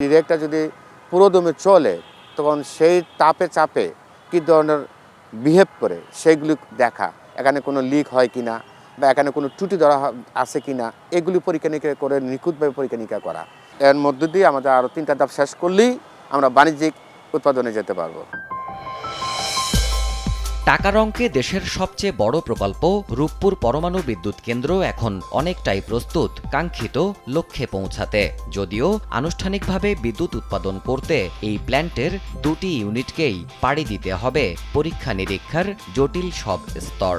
রিয়েক্টটা যদি পুরোদমে চলে, তখন সেই তাপে চাপে কী ধরনের বিহেভ করে সেইগুলি দেখা। এখানে কোনো লিক হয় কি না বা এখানে কোনো ত্রুটি ধরা আছে কি না এগুলি পরীক্ষা নিরীক্ষা করে, নিখুঁতভাবে পরীক্ষা নিরীক্ষা করা। এর মধ্য দিয়ে আমাদের আরও তিনটা ধাপ শেষ করলেই আমরা বাণিজ্যিক উৎপাদনে যেতে পারব। টাকার অঙ্কে দেশের সবচেয়ে বড় প্রকল্প রূপপুর পরমাণু বিদ্যুৎ কেন্দ্র এখন অনেকটাই প্রস্তুত, কাঙ্ক্ষিত লক্ষ্যে পৌঁছাতে। যদিও আনুষ্ঠানিকভাবে বিদ্যুৎ উৎপাদন করতে এই প্ল্যান্টের দুটি ইউনিটকেই পাড়ি দিতে হবে পরীক্ষা নিরীক্ষার জটিল সব স্তর।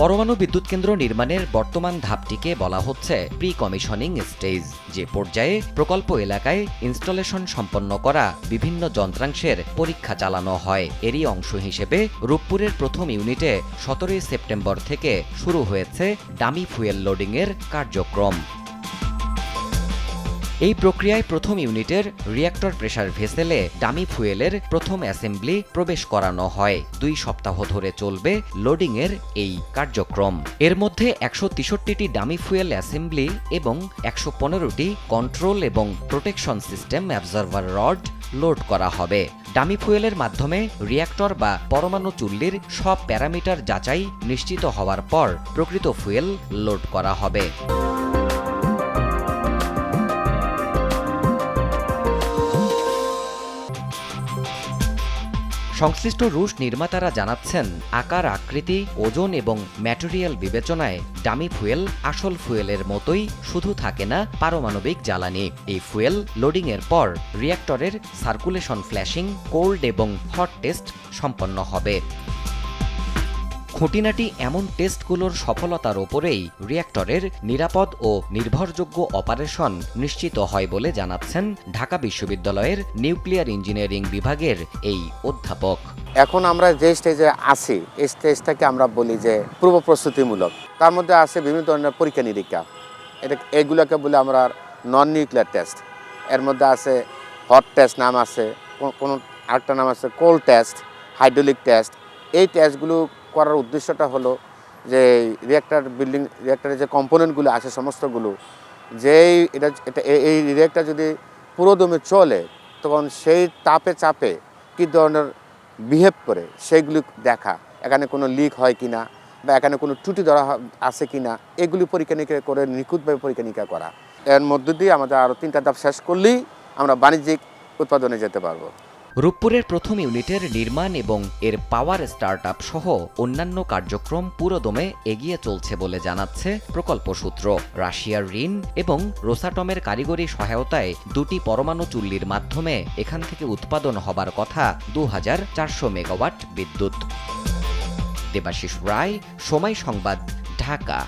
পরমাণু বিদ্যুৎ কেন্দ্র নির্মাণের বর্তমান ধাপটিকে বলা হচ্ছে প্রি কমিশনিং স্টেজ যে পর্যায়ে প্রকল্প এলাকায় ইনস্টলেশন সম্পন্ন করা বিভিন্ন যন্ত্রাংশের পরীক্ষা চালানো হয়। এরই অংশ হিসেবে রূপপুরের প্রথম ইউনিটে সতেরোই সেপ্টেম্বর থেকে শুরু হয়েছে ডামি ফুয়েল লোডিংয়ের কার্যক্রম। এই প্রক্রিয়ায় প্রথম ইউনিটের রিয়্যাক্টর প্রেসার ভেসেলে ডামি ফুয়েলের প্রথম অ্যাসেম্বলি প্রবেশ করানো হয়। দুই সপ্তাহ ধরে চলবে লোডিংয়ের এই কার্যক্রম। এর মধ্যে একশো তেষট্টিটি ডামি ফুয়েল অ্যাসেম্বলি এবং একশো পনেরোটি কন্ট্রোল এবং protection system absorber rod load করা হবে। ডামি ফুয়েলের মাধ্যমে রিয়্যাক্টর বা পরমাণু চুল্লির সব প্যারামিটার যাচাই নিশ্চিত হওয়ার পর প্রকৃত ফুয়েল লোড করা হবে। সংশ্লিষ্ট রুশ নির্মাতারা জানাচ্ছেন, আকার, আকৃতি, ওজন এবং ম্যাটেরিয়াল বিবেচনায় ডামি ফুয়েল আসল ফুয়েলের মতোই শুধু থাকে না পারমাণবিক জ্বালানি। এই ফুয়েল লোডিংয়ের পর রিয়্যাক্টরের সার্কুলেশন ফ্ল্যাশিং, কোল্ড এবং হট টেস্ট সম্পন্ন হবে। খুঁটিনাটি এমন টেস্টগুলোর সফলতার ওপরেই রিয়্যাক্টরের নিরাপদ ও নির্ভরযোগ্য অপারেশন নিশ্চিত হয় বলে জানাচ্ছেন ঢাকা বিশ্ববিদ্যালয়ের নিউক্লিয়ার ইঞ্জিনিয়ারিং বিভাগের এই অধ্যাপক। এখন আমরা যে স্টেজে আছি, এই স্টেজটাকে আমরা বলি যে পূর্ব প্রস্তুতিমূলক। তার মধ্যে আছে বিভিন্ন ধরনের পরীক্ষা নিরীক্ষা। এটা এগুলোকে বলে আমরা নন নিউক্লিয়ার টেস্ট এর মধ্যে আছে হট টেস্ট নাম আছে কোনো আরেকটা নাম আছে কোল্ড টেস্ট হাইড্রোলিক টেস্ট এই টেস্টগুলো করার উদ্দেশ্যটা হলো যে রিয়েক্টার বিল্ডিং রিয়েক্টারের যে কম্পোনেন্টগুলো আছে সমস্তগুলো, যেই এটা এটা এই- রিয়েক্টার যদি পুরোদমে চলে, তখন সেই তাপে চাপে কী ধরনের বিহেভ করে সেইগুলি দেখা। এখানে কোনো লিক হয় কি না বা এখানে কোনো ত্রুটি ধরা আছে কি না এগুলি পরীক্ষা নিরীক্ষা করে, নিখুঁতভাবে পরীক্ষা নিরীক্ষা করা। এর মধ্য দিয়ে আমাদের আরও তিনটা ধাপ শেষ করলেই আমরা বাণিজ্যিক উৎপাদনে যেতে পারব। রূপপুরের প্রথম ইউনিটের নির্মাণ এবং এর পাওয়ার স্টার্টআপ সহ অন্যান্য কার্যক্রম পুরোদমে এগিয়ে চলছে বলে জানাচ্ছে প্রকল্প সূত্র রাশিয়ার ঋণ এবং রোসাটমের কারিগরি সহায়তায় দুটি পরমাণু চুল্লির মাধ্যমে এখান থেকে উৎপাদন হবার কথা দু হাজার চারশো মেগাওয়াট বিদ্যুৎ। দেবাশিস রায়, সময় সংবাদ, ঢাকা।